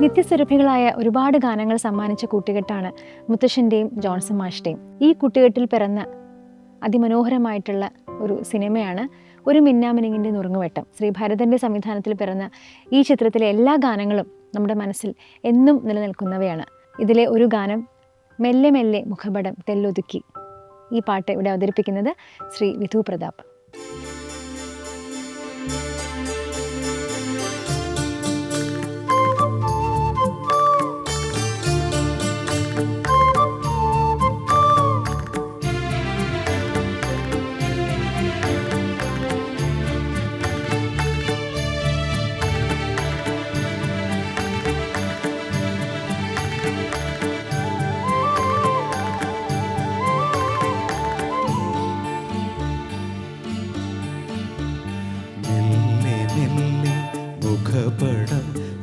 നിത്യസുരഭികളായ ഒരുപാട് ഗാനങ്ങൾ സമ്മാനിച്ച കൂട്ടുകെട്ടാണ് മുത്തശ്ശന്റെയും ജോൺസൺ മാഷിന്റെയും ഈ കൂട്ടുകെട്ടിൽ പിറന്ന അതിമനോഹരമായിട്ടുള്ള ഒരു സിനിമയാണ് ഒരു മിന്നാമിനിങ്ങിന്റെ നുറുങ്ങുവെട്ടം. ശ്രീഭാരതന്റെ സംവിധാനത്തിൽ പിറന്ന ഈ ചിത്രത്തിലെ എല്ലാ ഗാനങ്ങളും നമ്മുടെ മനസ്സിൽ എന്നും നിലനിൽക്കുന്നവയാണ്. ഇതിലെ ഒരു ഗാനം മെല്ലെ മെല്ലെ മുഖപടം തെല്ലൊതുക്കി ഈ പാട്ട് ഇവിടെ അവതരിപ്പിക്കുന്നത് ശ്രീ വിധു പ്രതാപ്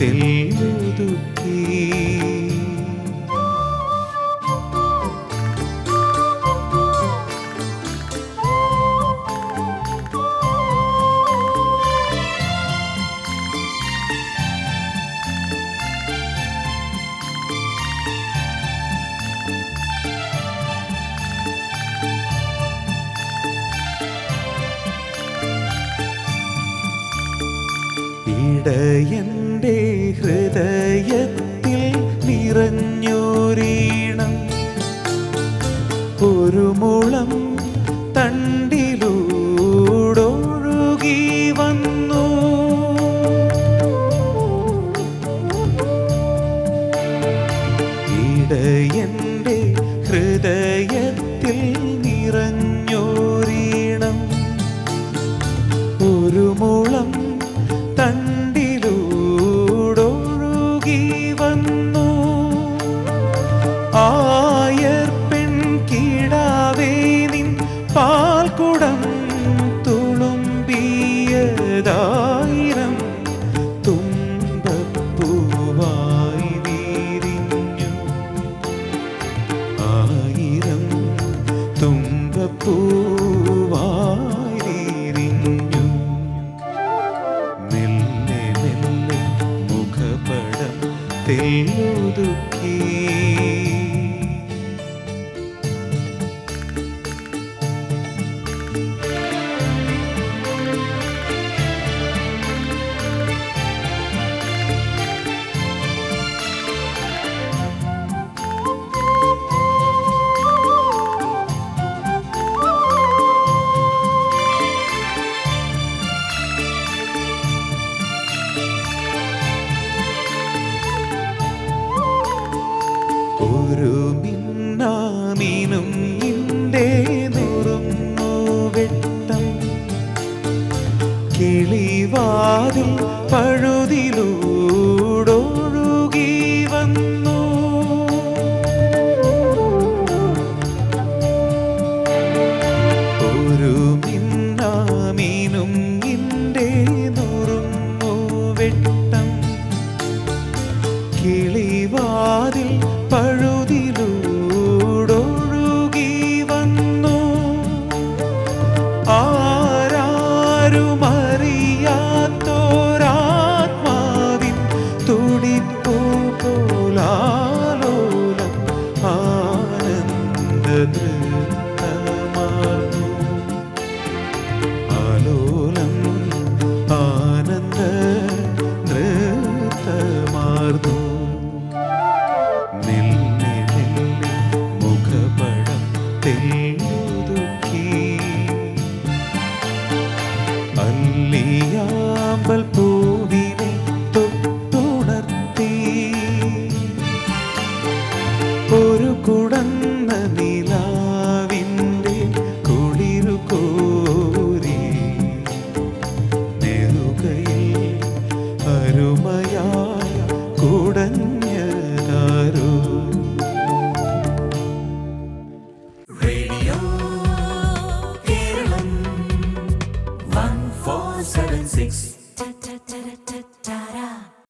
തെല്ലുതുക്കി ഇടയന്റെ ഹൃദയത്തിൽ തുളുമ്പിയതായിരം തുമ്പപ്പൂവായി വിരിഞ്ഞു ആയിരം തുമ്പപ്പൂവായി വിരിഞ്ഞു മെല്ലെ മെല്ലെ മുഖപടം തെല്ലുതുക്കി. ഒരു മിന്നാമീനും വെട്ടം. കിളിവാതിൽ പഴുതിലൂടൊഴുകി